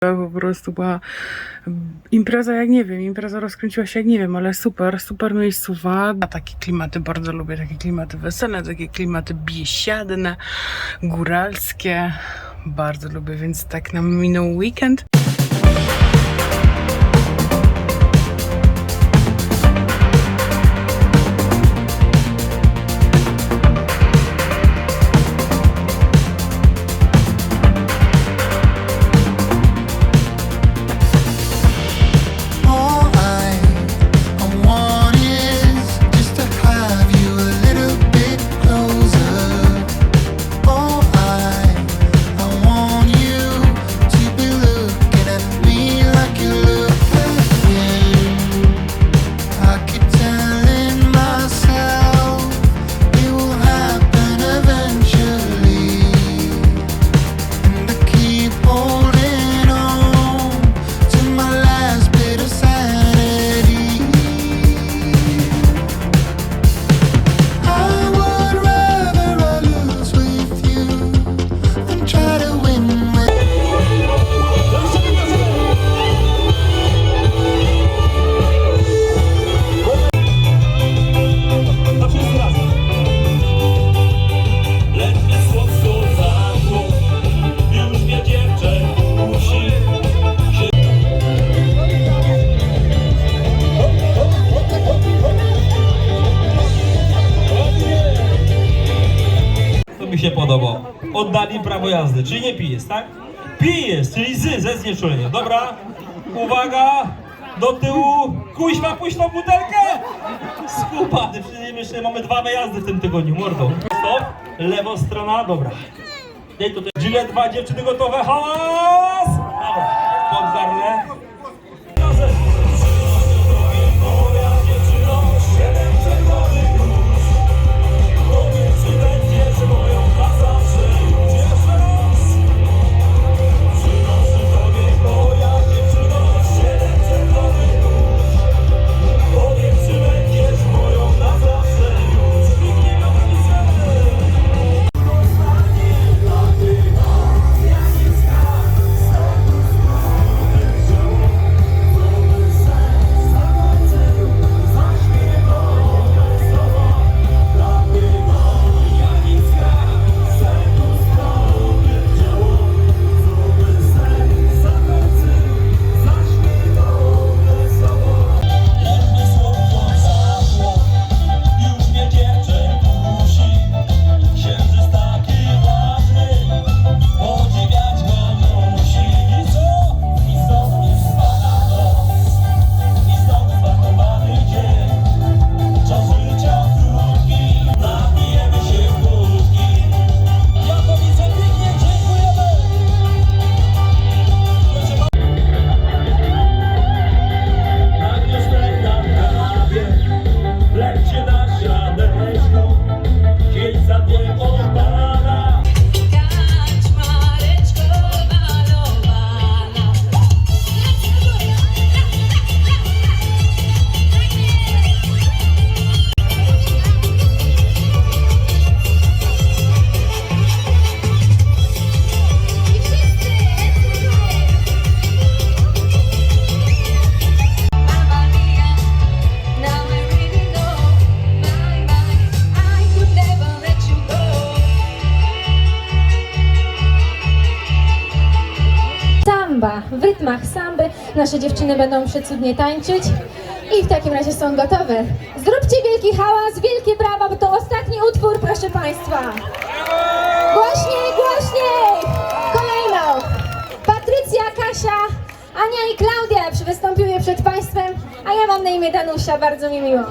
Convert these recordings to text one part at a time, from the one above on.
Po prostu była impreza jak nie wiem, impreza rozkręciła się jak nie wiem, ale super, super miejscowa. A takie klimaty bardzo lubię, takie klimaty weselne, takie klimaty biesiadne, góralskie. Bardzo lubię, więc tak nam minął weekend. Oddali prawo jazdy. Czyli nie pijesz, tak? Pijesz, czyli z, ze znieczulenia. Dobra, uwaga, do tyłu. Kuźma, puść tą butelkę! Skupany, przecież jeszcze mamy dwa wyjazdy w tym tygodniu, mordo. Stop, lewo strona, dobra. Daj tutaj. Dwa dziewczyny gotowe, hałas! Dobra, pod rytmach samby nasze dziewczyny będą przecudnie tańczyć. I w takim razie są gotowe. Zróbcie wielki hałas, wielkie brawa, bo to ostatni utwór, proszę Państwa. Głośniej, głośniej! Kolejną. Patrycja, Kasia, Ania i Klaudia wystąpiły przed Państwem, a ja mam na imię Danusia, bardzo mi miło.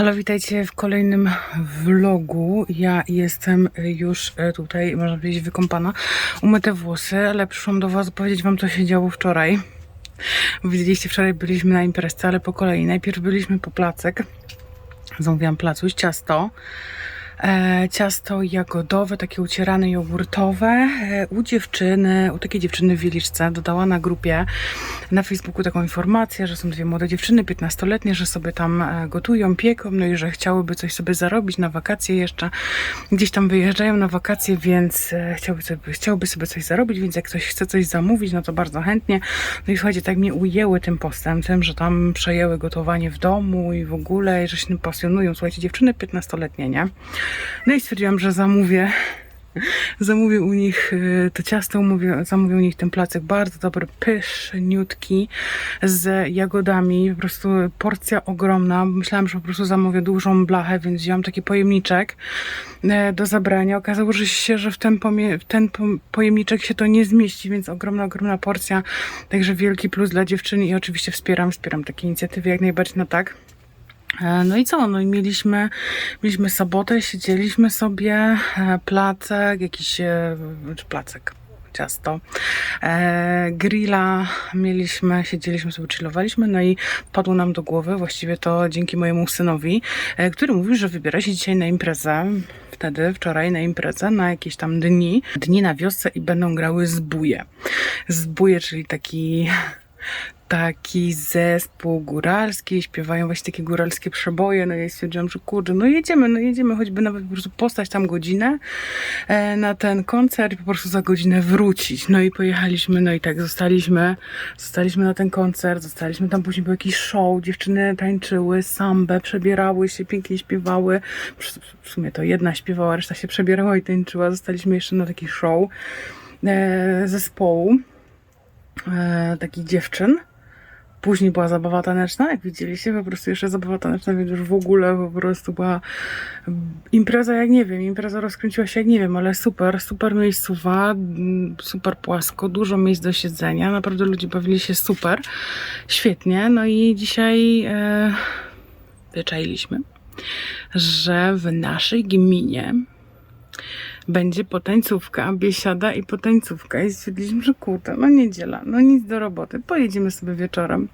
Halo, witajcie w kolejnym vlogu. Ja jestem już e, tutaj, można powiedzieć, wykąpana, umyte włosy, ale przyszłam do Was powiedzieć Wam, co się działo wczoraj. Widzieliście, wczoraj byliśmy na imprezce, ale po kolei. Najpierw byliśmy po placek. Zamówiłam placuś, ciasto. E, ciasto jagodowe, takie ucierane jogurtowe e, u dziewczyny, u takiej dziewczyny w Wieliczce. Dodała na grupie na Facebooku taką informację, że są dwie młode dziewczyny, 15-letnie, że sobie tam e, gotują, pieką, no i że chciałyby coś sobie zarobić na wakacje jeszcze. Gdzieś tam wyjeżdżają na wakacje, więc chciałyby sobie, chciałyby sobie coś zarobić, więc jak ktoś chce coś zamówić, no to bardzo chętnie. No i słuchajcie, tak mnie ujęły tym postem, tym, że tam przejęły gotowanie w domu i w ogóle, że się tym pasjonują. Słuchajcie, dziewczyny 15-letnie, nie? No i stwierdziłam, że zamówię zamówię u nich y, to ciasto, mówię, zamówię u nich ten placek bardzo dobry, pyszniutki z jagodami, po prostu porcja ogromna. Myślałam, że po prostu zamówię dużą blachę, więc wziąłam taki pojemniczek e, do zabrania. Okazało się, że w ten, pomie- w ten po- pojemniczek się to nie zmieści, więc ogromna, ogromna porcja. Także wielki plus dla dziewczyny i oczywiście wspieram, wspieram takie inicjatywy jak najbardziej na tak. E, No i co? No i mieliśmy, mieliśmy sobotę, siedzieliśmy sobie, e, placek, jakiś, e, czy placek, ciasto, e, grilla mieliśmy, siedzieliśmy sobie, chillowaliśmy, no i padło nam do głowy, właściwie to dzięki mojemu synowi, e, który mówił, że wybiera się dzisiaj na imprezę, wtedy, wczoraj na imprezę, na jakieś tam dni, dni na wiosce i będą grały zbóje. Zbóje, czyli taki taki zespół góralski, śpiewają właśnie takie góralskie przeboje, no ja stwierdziłam, że kurde, no jedziemy, no jedziemy, choćby nawet po prostu postać tam godzinę e, na ten koncert i po prostu za godzinę wrócić. No i pojechaliśmy, no i tak zostaliśmy, zostaliśmy na ten koncert, zostaliśmy tam, później był jakiś show, dziewczyny tańczyły, sambę, przebierały się, pięknie śpiewały, w w sumie to jedna śpiewała, reszta się przebierała i tańczyła, zostaliśmy jeszcze na taki show e, zespołu e, takich dziewczyn. Później była zabawa taneczna, jak widzieliście, po prostu jeszcze zabawa taneczna, więc już w ogóle po prostu była impreza jak nie wiem, impreza rozkręciła się jak nie wiem, ale super, super miejscowa, mm, super płasko, dużo miejsc do siedzenia, naprawdę ludzie bawili się super, świetnie, no i dzisiaj e, wyczailiśmy, że w naszej gminie będzie potańcówka, biesiada i potańcówka. I stwierdziliśmy, że kurde, no niedziela, no nic do roboty, pojedziemy sobie wieczorem.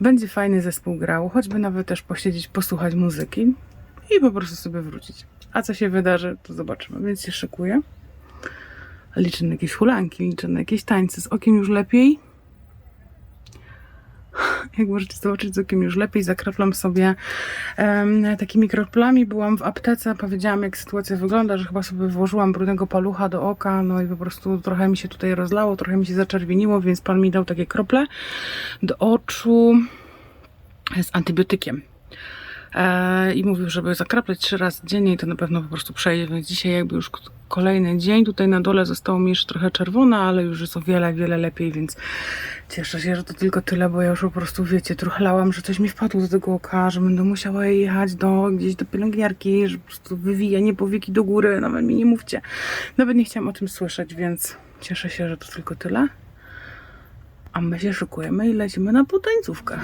Będzie fajny zespół grał, choćby nawet też posiedzieć, posłuchać muzyki i po prostu sobie wrócić. A co się wydarzy, to zobaczymy, więc się szykuję. Liczę na jakieś hulanki, liczę na jakieś tańce. Z okiem już lepiej. Jak możecie zobaczyć, z już lepiej. Zakraplam sobie em, takimi kroplami. Byłam w aptece, powiedziałam, jak sytuacja wygląda, że chyba sobie włożyłam brudnego palucha do oka, no i po prostu trochę mi się tutaj rozlało, trochę mi się zaczerwieniło, więc pan mi dał takie krople do oczu z antybiotykiem. E, I mówił, żeby zakraplać trzy razy dziennie i to na pewno po prostu przejdzie, więc dzisiaj jakby już kolejny dzień. Tutaj na dole zostało mi jeszcze trochę czerwone, ale już jest o wiele, wiele lepiej, więc cieszę się, że to tylko tyle, bo ja już po prostu, wiecie, truchlałam, że coś mi wpadło do tego oka, że będę musiała jechać do, gdzieś do pielęgniarki, że po prostu wywijanie powieki do góry, nawet mi nie mówcie. Nawet nie chciałam o tym słyszeć, więc cieszę się, że to tylko tyle. A my się szykujemy i lecimy na potańcówkę.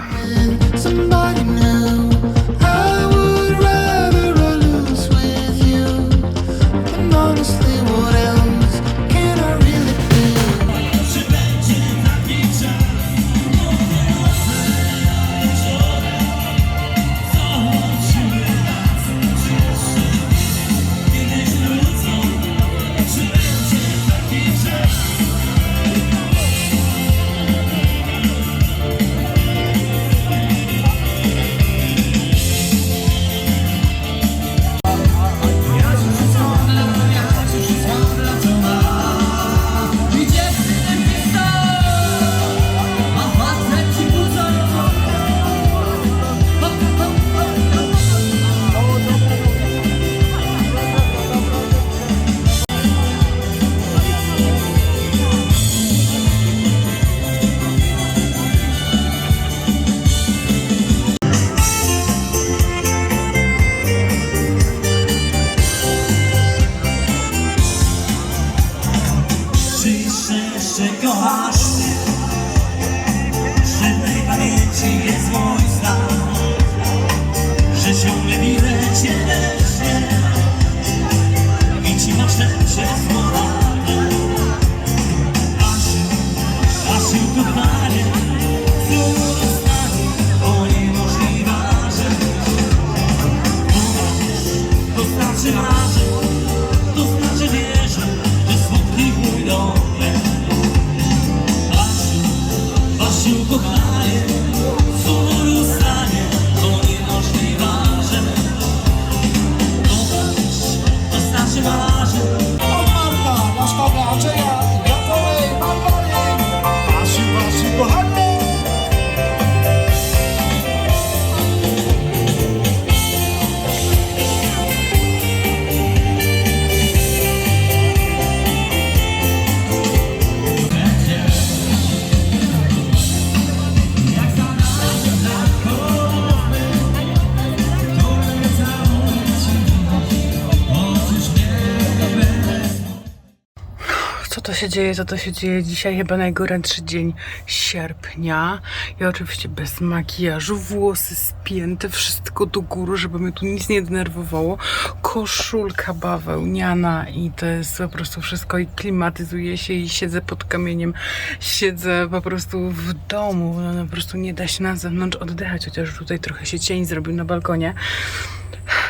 To dzieje, co to się dzieje dzisiaj? Chyba najgorętszy dzień sierpnia. Ja oczywiście bez makijażu, włosy spięte, wszystko do góry, żeby mnie tu nic nie denerwowało. Koszulka bawełniana i to jest po prostu wszystko i klimatyzuję się i siedzę pod kamieniem. Siedzę po prostu w domu, no, po prostu nie da się na zewnątrz oddychać, chociaż tutaj trochę się cień zrobił na balkonie.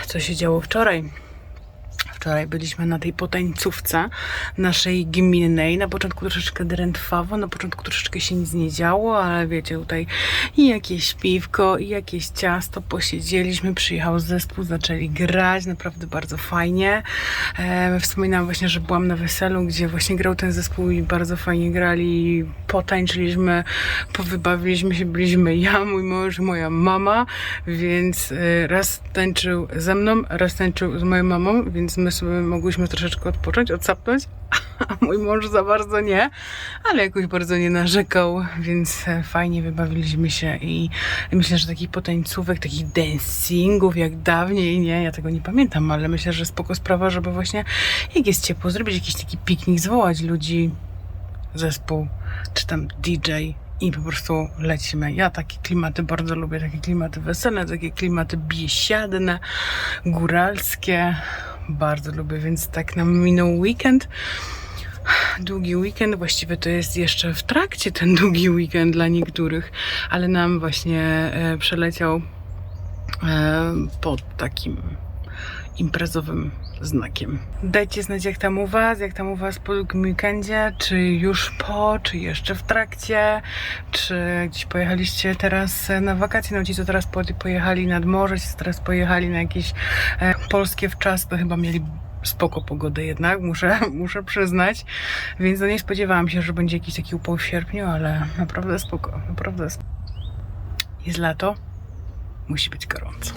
Co się działo wczoraj? Wczoraj byliśmy na tej potańcówce naszej gminnej. Na początku troszeczkę drętwawo, na początku troszeczkę się nic nie działo, ale wiecie, tutaj i jakieś piwko, i jakieś ciasto, posiedzieliśmy, przyjechał zespół, zaczęli grać, naprawdę bardzo fajnie. E, wspominałam właśnie, że byłam na weselu, gdzie właśnie grał ten zespół i bardzo fajnie grali, potańczyliśmy, powybawiliśmy się, byliśmy ja, mój mąż, moja mama, więc e, raz tańczył ze mną, raz tańczył z moją mamą, więc my sobie mogłyśmy troszeczkę odpocząć, odsapnąć, a mój mąż za bardzo nie, ale jakoś bardzo nie narzekał, więc e, fajnie wybawiliśmy się i myślę, że takich potańcówek, takich dancingów jak dawniej, nie, ja tego nie pamiętam, ale myślę, że spoko sprawa, żeby właśnie jak jest ciepło, zrobić jakiś taki piknik, zwołać ludzi, zespół, czy tam DJ i po prostu lecimy. Ja takie klimaty bardzo lubię, takie klimaty weselne, takie klimaty biesiadne, góralskie. Bardzo lubię, więc tak nam minął weekend. Długi weekend, właściwie to jest jeszcze w trakcie ten długi weekend dla niektórych, ale nam właśnie e, przeleciał e, pod takim imprezowym znakiem. Dajcie znać, jak tam u Was, jak tam u Was po długim weekendzie, czy już po, czy jeszcze w trakcie, czy gdzieś pojechaliście teraz e, na wakacje, no ci, co teraz po- pojechali nad morze, ci, co teraz pojechali na jakieś polskie wczasy, to chyba mieli spoko pogodę jednak, muszę, muszę przyznać, więc no nie spodziewałam się, że będzie jakiś taki upał w sierpniu, ale naprawdę spoko, naprawdę spoko. Jest lato, musi być gorąco.